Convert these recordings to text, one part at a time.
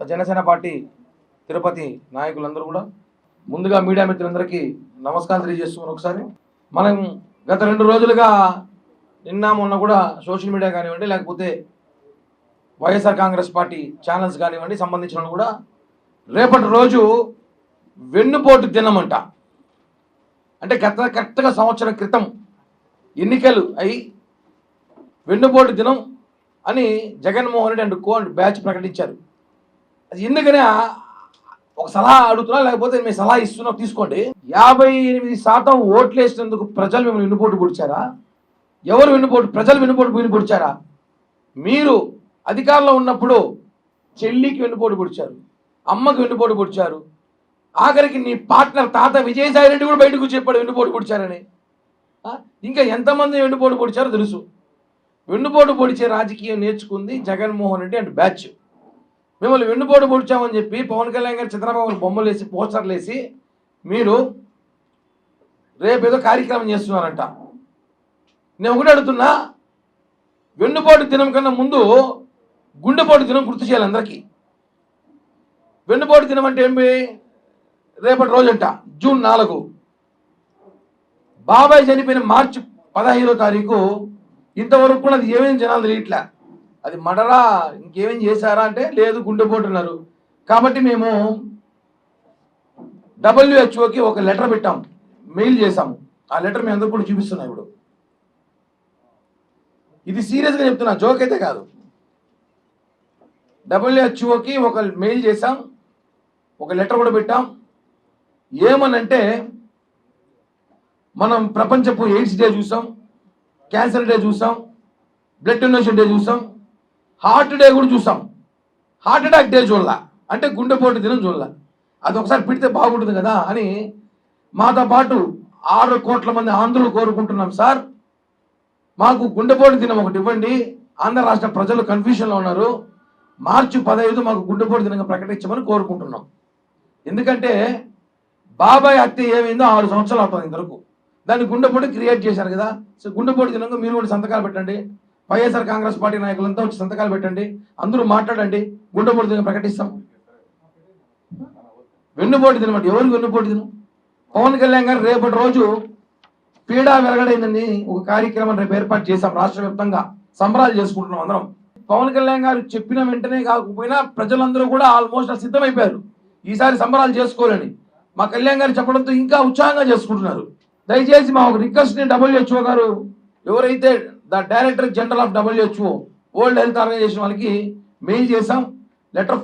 Janasena party Tirupati నాయకులందరూ కూడా ముందుగా మీడియా మిత్రులందరికీ నమస్కారం తెలియజేస్తున్నాను ఒకసారి. మనం గత రెండు రోజులుగా నిన్న మొన్న కూడా సోషల్ మీడియా కానివ్వండి లేకపోతే వైఎస్ఆర్ కాంగ్రెస్ పార్టీ ఛానల్స్ కానివ్వండి సంబంధించిన కూడా రేపటి రోజు వెన్నుపోటు దినమంట. అంటే గత కరెక్ట్గా సంవత్సరం క్రితం ఎన్నికలు అయి వెన్నుపోటు దినం అని Jaganmohan Reddy and co and batch ప్రకటించారు. అది ఎందుకనే ఒక సలహా అడుగుతున్నా లేకపోతే మీ సలహా ఇస్తున్నా తీసుకోండి. యాభై ఎనిమిది శాతం ఓట్లు వేసినందుకు ప్రజలు మిమ్మల్ని వెన్నుపోటు పొడిచారా? ఎవరు వెన్నుపోటు ప్రజలు వెన్నుపోటు విని మీరు అధికారంలో ఉన్నప్పుడు చెల్లికి వెన్నుపోటు పొడిచారు అమ్మకి వెన్నుపోటు పొడిచారు ఆఖరికి నీ పార్ట్నర్ తాత విజయసాయి రెడ్డి కూడా బయటకు చెప్పాడు వెన్నుపోటు పొడిచారని. ఇంకా ఎంతమంది వెన్నుపోటు పొడిచారో తెలుసు. వెన్నుపోటు పొడిచే రాజకీయం నేర్చుకుంది జగన్మోహన్ రెడ్డి అండ్ బ్యాచ్. మిమ్మల్ని వెన్నుపోటు పొడిచామని చెప్పి పవన్ కళ్యాణ్ గారు చంద్రబాబు బొమ్మలు వేసి పోస్టర్లు వేసి మీరు రేపేదో కార్యక్రమం చేస్తున్నారంట. నేను ఒకటి అడుగుతున్నా వెన్నుపోటు దినం కన్నా ముందు గుండెపోటు దినం గుర్తు చేయాలి అందరికీ. వెన్నుపోటు దినం అంటే ఏమి రేపటి రోజంట జూన్ నాలుగు. బాబాయ్ చనిపోయిన మార్చి పదహైదో తారీఖు ఇంతవరకు కూడా అది ఏమేమి జనాలు తెలియట్లే. అది మడరా ఇంకేమేం చేశారా అంటే లేదు గుండెపోటున్నారు కాబట్టి మేము డబ్ల్యూహెచ్ఓకి ఒక లెటర్ పెట్టాం మెయిల్ చేశాము ఆ లెటర్ మీ అందరూ కూడా చూపిస్తున్నా ఇప్పుడు. ఇది సీరియస్గా చెప్తున్నా జోక్ అయితే కాదు. డబ్ల్యూహెచ్ఓకి ఒక మెయిల్ చేశాం ఒక లెటర్ కూడా పెట్టాం. ఏమనంటే మనం ప్రపంచపు ఎయిడ్స్ డే చూసాం క్యాన్సర్ డే చూసాం బ్లడ్ డొనేషన్ డే చూసాం హార్ట్ డే కూడా చూసాం. హార్ట్ అటాక్ డే చూడాల. అంటే గుండెపోటు దినం చూడాల. అది ఒకసారి పెడితే బాగుంటుంది కదా అని మాతో పాటు ఆరు కోట్ల మంది ఆంధ్రులు కోరుకుంటున్నాం సార్. మాకు గుండెపోటు దినం ఒకటి ఇవ్వండి. ఆంధ్ర రాష్ట్ర ప్రజలు కన్ఫ్యూషన్లో ఉన్నారు. మార్చి పదహైదు మాకు గుండెపోటు దినంగా ప్రకటించమని కోరుకుంటున్నాం. ఎందుకంటే బాబాయ్ హత్య ఏమైందో ఆరు సంవత్సరాలు అవుతుంది ఇంతవరకు. దాన్ని గుండెపోటు క్రియేట్ చేశారు కదా. సో గుండెపోటు దినంగా మీరు కూడా సంతకాలు పెట్టండి. వైఎస్ఆర్ కాంగ్రెస్ పార్టీ నాయకులంతా వచ్చి సంతకాలు పెట్టండి అందరూ మాట్లాడండి గుండెపోటు దినం ప్రకటిస్తాం. వెన్నుపోటు దినం అంటే ఎవరికి వెన్నుపోటు దినం? పవన్ కళ్యాణ్ గారు రేపటి రోజు పీడా వెలగడైందని ఒక కార్యక్రమం రేపు ఏర్పాటు చేశాం రాష్ట్ర వ్యాప్తంగా సంబరాలు చేసుకుంటున్నాం అందరం. పవన్ కళ్యాణ్ గారు చెప్పిన వెంటనే కాకపోయినా ప్రజలందరూ కూడా ఆల్మోస్ట్ సిద్ధమైపోయారు. ఈసారి సంబరాలు చేసుకోవాలని. మా కళ్యాణ్ గారు చెప్పడంతో ఇంకా ఉత్సాహంగా చేసుకుంటున్నారు. దయచేసి మా ఒక రిక్వెస్ట్ని డబ్ల్యూహెచ్ఓ గారు ఎవరైతే the director general of WHO world health organization వాళ్ళకి మెయిల్ చేసాం లెటర్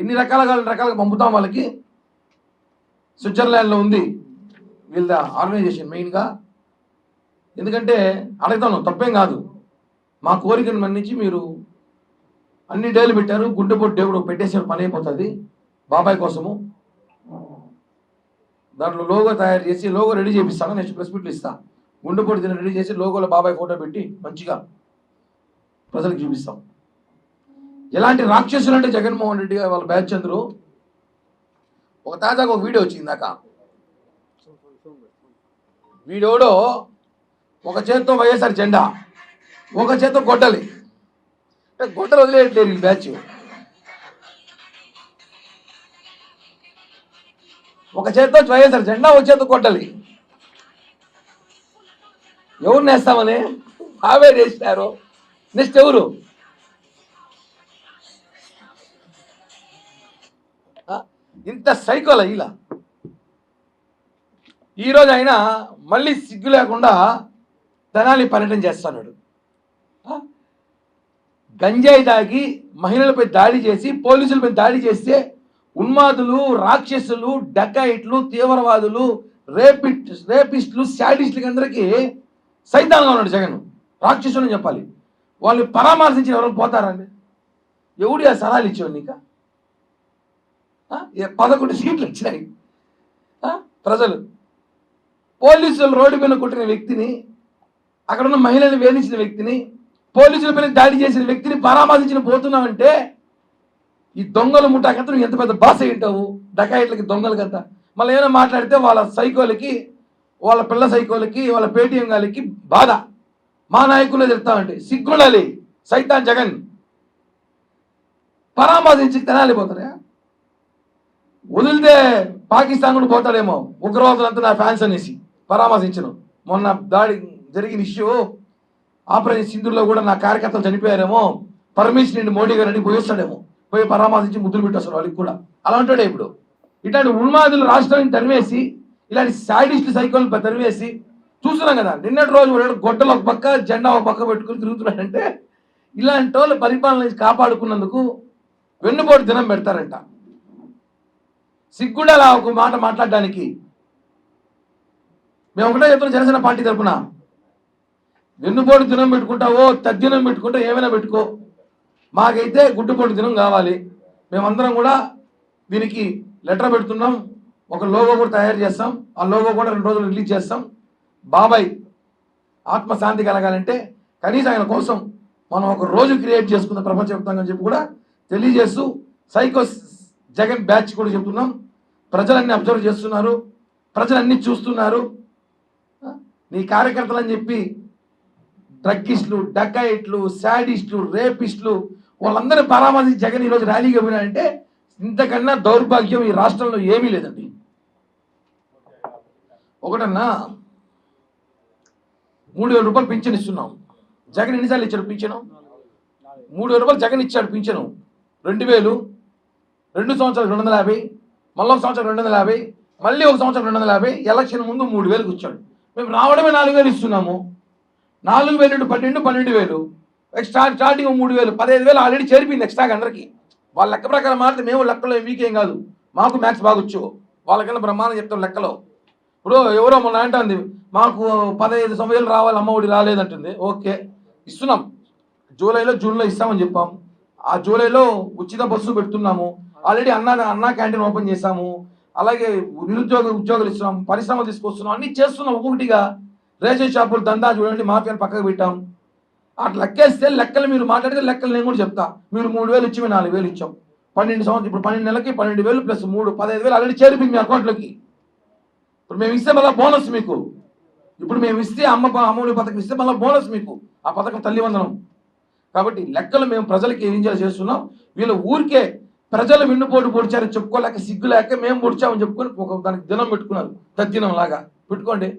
ఎన్ని రకాలుగా రకాలుగా పంపుతాం వాళ్ళకి. స్విట్జర్లాండ్లో ఉంది వీళ్ళ ఆర్గనైజేషన్ మెయిన్గా. ఎందుకంటే అడుగుతాను తప్పేం కాదు. మా కోరికను మన్నించి మీరు అన్ని డేలు పెట్టారు గుండెపోటు డే కూడా పని అయిపోతుంది. బాబాయ్ కోసము. దాంట్లో లోగో తయారు చేసి లోగో రెడీ చేపిస్తాను నెక్స్ట్ ప్రెస్ మీట్లు ఇస్తాను గుండెపోటు దిన రెడీ చేసి లోగోలో బాబాయ్ ఫోటో పెట్టి మంచిగా ప్రజలకు చూపిస్తాం. ఎలాంటి రాక్షసులు అంటే జగన్మోహన్ రెడ్డి గారు వాళ్ళ బ్యాచ్ అందరూ ఒక తాజాగా ఒక వీడియో వచ్చింది దాకా. వీడోడో ఒక చేత్తో వైఎస్ఆర్ జెండా ఒక చేత్తో గొడ్డలి. అంటే గొడ్డలు వదిలేయట్లేరు ఈ బ్యాచ్ ఒక చేత్తో వైఎస్ఆర్ జెండా ఒక చేత్తో గొడ్డలి. ఎవరు నేస్తామని ఆవే నేసినారు నెక్స్ట్ ఎవరు? ఇంత సైకోల ఇలా. ఈరోజు ఆయన మళ్ళీ సిగ్గు లేకుండా ధనాన్ని పర్యటన చేస్తున్నాడు. గంజాయి తాగి మహిళలపై దాడి చేసి పోలీసులపై దాడి చేస్తే ఉన్మాదులు రాక్షసులు డకాయిట్లు తీవ్రవాదులు రేపిట్ రేపిస్టులు శాడిస్టులకి అందరికీ సైతానంగా ఉన్నాడు జగన్. రాక్షసుని చెప్పాలి. వాళ్ళు పరామర్శించిన ఎవరైనా పోతారండి? ఎవడు ఆ సలహాలు ఇచ్చేవాడు నీక? పదకొండు సీట్లు వచ్చినాయి. ప్రజలు. పోలీసులు రోడ్డు మీద కొట్టిన వ్యక్తిని అక్కడ ఉన్న మహిళల్ని వేధించిన వ్యక్తిని పోలీసుల పైన దాడి చేసిన వ్యక్తిని పరామర్శించిన పోతున్నావంటే ఈ దొంగల ముఠాకంతా నువ్వు ఎంత పెద్ద బాస ఏంటావు డకాయిట్లకి దొంగలకంతా మళ్ళీ ఏమైనా మాట్లాడితే వాళ్ళ సైకోలకి వాళ్ళ పిల్ల సైకోలకి వాళ్ళ పేటీఎం గాలికి బాధ. మా నాయకులే తిడతామండి సిగ్గుండాలి. సైతాన్ జగన్. పరామర్శించి తెనాలి పోతారా? వదిలితే పాకిస్తాన్ కూడా పోతాడేమో. ఉగ్రవాదులంతా నా ఫ్యాన్స్ అనేసి పరామర్శించను. మొన్న దాడి జరిగిన ఇష్యూ ఆపరేషన్ సింధుల్లో కూడా నా కార్యకర్తలు చనిపోయారేమో. పర్మిషన్ ఇండి మోడీ గారు అని పోయిస్తాడేమో పోయి పరామర్శించి ముద్దులు పెట్టేస్తారు వాళ్ళకి కూడా. అలా ఉంటాడే ఇప్పుడు. ఇట్లాంటి ఉన్మాదులు రాష్ట్రాన్ని తరిమేసి ఇలాంటి సాడిస్ట్ సైకిల్ తరివేసి చూస్తున్నాం కదా నిన్నటి రోజు గొడ్డలు ఒక పక్క జెండా ఒక పక్క పెట్టుకుని తిరుగుతున్నాడంటే ఇలాంటి వాళ్ళు పరిపాలన కాపాడుకున్నందుకు వెన్నుపోటు దినం పెడతారంట. సిగ్గుండా అలా ఒక మాట మాట్లాడడానికి. మేము ఒకటే చెప్తున్నాం జనసేన పార్టీ తరపున. వెన్నుపోటు దినం పెట్టుకుంటావో తద్దినం పెట్టుకుంటా ఏమైనా పెట్టుకో. మాకైతే గుడ్డుపోటు దినం కావాలి. మేమందరం కూడా దీనికి లెటర్ పెడుతున్నాం. ఒక లోగో కూడా తయారు చేస్తాం. ఆ లోగో కూడా రెండు రోజులు రిలీజ్ చేస్తాం. బాబాయ్ ఆత్మశాంతి కలగాలంటే కనీసం ఆయన కోసం మనం ఒక రోజు క్రియేట్ చేసుకున్న ప్రపంచవ్యాప్తంగా చెప్పి కూడా తెలియజేస్తూ సైకో జగన్ బ్యాచ్ కూడా చెప్తున్నాం. ప్రజలన్నీ అబ్జర్వ్ చేస్తున్నారు. ప్రజలన్నీ చూస్తున్నారు. నీ కార్యకర్తలు అని చెప్పి డ్రగ్గిస్టులు డకాయిట్లు శాడిస్టులు రేపిస్టులు వాళ్ళందరూ పరామర్శించి జగన్ ఈరోజు ర్యాలీగా పోయినారంటే ఇంతకన్నా దౌర్భాగ్యం ఈ రాష్ట్రంలో ఏమీ లేదండి. ఒకటన్నా మూడు వేల రూపాయలు పింఛన్ ఇస్తున్నాం జగన్ ఎన్నిసార్లు ఇచ్చాడు పింఛను? మూడు వేల రూపాయలు జగన్ ఇచ్చాడు పింఛను. రెండు వేలు రెండు సంవత్సరాలు రెండు వందల యాభై మళ్ళీ ఒక సంవత్సరం రెండు వందల యాభై మళ్ళీ ఒక సంవత్సరం రెండు వందల యాభై ఎలక్షన్ ముందు మూడు వేలకు ఇచ్చాడు మేము రావడమే నాలుగు వేలు ఇస్తున్నాము. నాలుగు వేలు రెండు పన్నెండు పన్నెండు వేలు ఎక్స్ట్రా స్టార్టింగ్ మూడు వేలు పదహైదు వేలు ఆల్రెడీ చేరిపోయింది ఎక్స్ట్రాగా అందరికీ. వాళ్ళ లెక్క ప్రకారం మారితే మేము లెక్కలో వీకేం కాదు. మాకు మ్యాథ్స్ బాగొచ్చు. వాళ్ళకన్నా బ్రహ్మాండం చెప్తాం లెక్కలో. ఇప్పుడు ఎవరో మొన్న అంటుంది మాకు పదహైదు సమయాలు రావాలి అమ్మ ఒడి రాలేదంటుంది. ఓకే ఇస్తున్నాం. జూలైలో జూన్లో ఇస్తామని చెప్పాం. ఆ జూలైలో ఉచిత బస్సు పెడుతున్నాము. ఆల్రెడీ అన్నా అన్నా క్యాంటీన్ ఓపెన్ చేశాము. అలాగే నిరుద్యోగ ఉద్యోగులు ఇస్తున్నాం పరిశ్రమలు తీసుకొస్తున్నాం అన్ని చేస్తున్నాం ఒక్కొక్కటిగా. రేషన్ షాపులు దందా చూడండి మాఫియాని పక్కకు పెట్టాం. అట్లా లెక్కేస్తే లెక్కలు మీరు మాట్లాడితే లెక్కలు నేను కూడా చెప్తా. మీరు మూడు వేలు ఇచ్చి మేము నాలుగు వేలు ఇచ్చాం. పన్నెండు సంవత్సరం ఇప్పుడు పన్నెండు నెలలకి పన్నెండు వేలు ప్లస్ మూడు పదహైదు వేలు ఆల్రెడీ చేరిపోయింది మీ అకౌంట్లోకి. ఇప్పుడు మేము ఇస్తే మళ్ళీ బోనస్ మీకు. ఇప్పుడు మేము ఇస్తే అమ్మ అమ్మఒడి పథకం ఇస్తే మళ్ళీ బోనస్ మీకు. ఆ పథకం తల్లి వందనం. కాబట్టి లెక్కలు మేము ప్రజలకి ఏం చేస్తున్నాం? వీళ్ళు ఊరికే ప్రజలు విన్నుపోటు పొడిచారని చెప్పుకోలేక సిగ్గు లేక మేము పొడిచామని చెప్పుకొని ఒక దానికి దినం పెట్టుకున్నారు. తద్దినం లాగా. పెట్టుకోండి.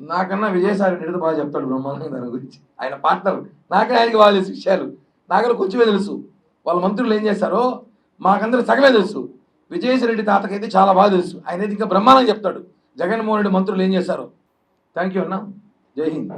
నాకన్నా విజయసాయి రెడ్డి బాగా చెప్తాడు బ్రహ్మాండంగా దాని గురించి. ఆయన పార్ట్నర్. నాకే ఆయనకి బాగా తెలుసు విషయాలు. నాకన్నా కొంచెమే తెలుసు. వాళ్ళ మంత్రులు ఏం చేశారో మాకందరూ సగమే తెలుసు. విజయసాయి రెడ్డి తాతకైతే చాలా బాగా తెలుసు. ఆయన అయితే ఇంకా బ్రహ్మాండంగా చెప్తాడు. జగన్మోహన్ రెడ్డి మంత్రులు ఏం చేశారు? థ్యాంక్ యూ అన్న. జై హింద్.